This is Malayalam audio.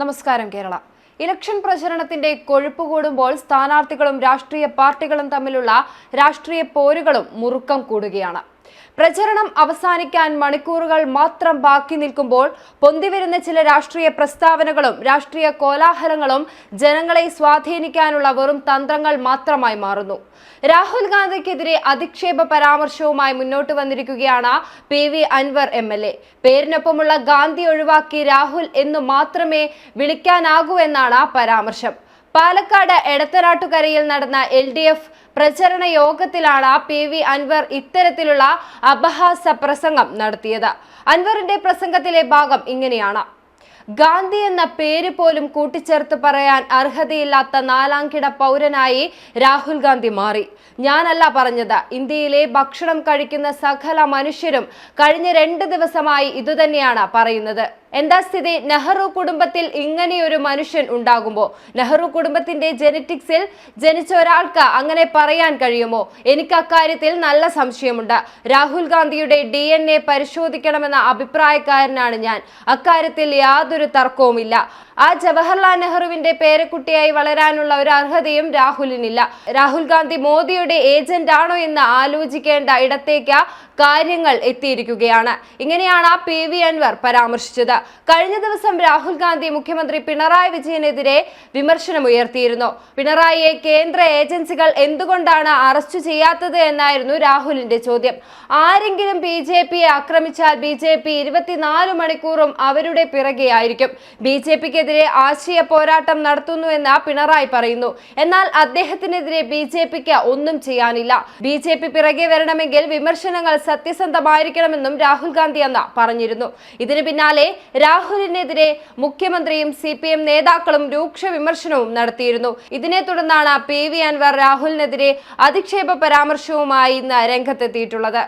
നമസ്കാരം കേരള. ഇലക്ഷൻ പ്രചരണത്തിന്റെ കൊഴുപ്പ് കൂടുമ്പോൾ സ്ഥാനാർത്ഥികളും രാഷ്ട്രീയ പാർട്ടികളും തമ്മിലുള്ള രാഷ്ട്രീയ പോരുകളും മുറുക്കം കൂടുകയാണ്. പ്രചരണം അവസാനിക്കാൻ മണിക്കൂറുകൾ മാത്രം ബാക്കി നിൽക്കുമ്പോൾ പൊന്തിവരുന്ന ചില രാഷ്ട്രീയ പ്രസ്താവനകളും രാഷ്ട്രീയ കോലാഹലങ്ങളും ജനങ്ങളെ സ്വാധീനിക്കാനുള്ള വെറും തന്ത്രങ്ങൾ മാത്രമായി മാറുന്നു. രാഹുൽ ഗാന്ധിക്കെതിരെ അധിക്ഷേപ പരാമർശവുമായി മുന്നോട്ട് വന്നിരിക്കുകയാണ് P V Anvar M L A. പേരിനൊപ്പമുള്ള Gandhi ഒഴിവാക്കി രാഹുൽ എന്ന് മാത്രമേ വിളിക്കാനാകൂ എന്നാണ് പരാമർശം. പാലക്കാട് എടത്തനാട്ടുകരയിൽ നടന്ന എൽ ഡി എഫ് പ്രചരണ യോഗത്തിലാണ് പി വി അൻവർ ഇത്തരത്തിലുള്ള അപഹാസ പ്രസംഗം നടത്തിയത്. അൻവറിന്റെ പ്രസംഗത്തിലെ ഭാഗം ഇങ്ങനെയാണ്. ഗാന്ധി എന്ന പേര് പോലും കൂട്ടിച്ചേർത്ത് പറയാൻ അർഹതയില്ലാത്ത നാലാംകിട പൗരനായി രാഹുൽ ഗാന്ധി മാറി. ഞാനല്ല പറഞ്ഞത് ഇന്ത്യയിലെ ഭക്ഷണം കഴിക്കുന്ന സകല മനുഷ്യരും കഴിഞ്ഞ രണ്ട് ദിവസമായി ഇതുതന്നെയാണ് പറയുന്നത്. എന്താ സ്ഥിതി? നെഹ്റു കുടുംബത്തിൽ ഇങ്ങനെയൊരു മനുഷ്യൻ ഉണ്ടാകുമ്പോൾ നെഹ്റു കുടുംബത്തിന്റെ ജനറ്റിക്സിൽ ജനിച്ച ഒരാൾക്ക് അങ്ങനെ പറയാൻ കഴിയുമോ? എനിക്ക് അക്കാര്യത്തിൽ നല്ല സംശയമുണ്ട്. രാഹുൽ ഗാന്ധിയുടെ ഡി എൻ എ പരിശോധിക്കണമെന്ന അഭിപ്രായക്കാരനാണ് ഞാൻ. അക്കാര്യത്തിൽ യാതൊരു തർക്കവുമില്ല. ആ ജവഹർലാൽ നെഹ്റുവിന്റെ പേരക്കുട്ടിയായി വളരാനുള്ള ഒരു അർഹതയും രാഹുലിനില്ല. രാഹുൽ ഗാന്ധി മോദിയുടെ ഏജന്റ് ആണോ എന്ന് ആലോചിക്കേണ്ട ഇടത്തേക്ക് കാര്യങ്ങൾ എത്തിയിരിക്കുകയാണ്. ഇങ്ങനെയാണ് പി വി അൻവർ പരാമർശിച്ചത്. കഴിഞ്ഞ ദിവസം രാഹുൽ ഗാന്ധി മുഖ്യമന്ത്രി പിണറായി വിജയനെതിരെ വിമർശനമുയർത്തിയിരുന്നു പിണറായിയെ കേന്ദ്ര ഏജൻസികൾ എന്തുകൊണ്ടാണ് അറസ്റ്റ് ചെയ്യാത്തത് എന്നായിരുന്നു രാഹുലിന്റെ ചോദ്യം. ആരെങ്കിലും ബി ജെ പിയെ ആക്രമിച്ചാൽ ബി ജെ പി ഇരുപത്തിനാല് മണിക്കൂറും അവരുടെ പിറകെയായിരിക്കും ബി ജെ പിക്കെതിരെ ആശയ പോരാട്ടം നടത്തുന്നുവെന്ന് പിണറായി പറയുന്നു. എന്നാൽ അദ്ദേഹത്തിനെതിരെ ബി ജെ പിക്ക് ഒന്നും ചെയ്യാനില്ല. ബി ജെ പി പിറകെ വരണമെങ്കിൽ വിമർശനങ്ങൾ സത്യസന്ധമായിരിക്കണമെന്നും രാഹുൽ ഗാന്ധി അന്ന് പറഞ്ഞിരുന്നു. ഇതിന് പിന്നാലെ രാഹുലിനെതിരെ മുഖ്യമന്ത്രിയും സി പി എം നേതാക്കളും രൂക്ഷ വിമർശനവും നടത്തിയിരുന്നു. ഇതിനെ തുടർന്നാണ് പി വി അൻവർ രാഹുലിനെതിരെ അധിക്ഷേപ പരാമർശവുമായി ഇന്ന് രംഗത്തെത്തിയിട്ടുള്ളത്.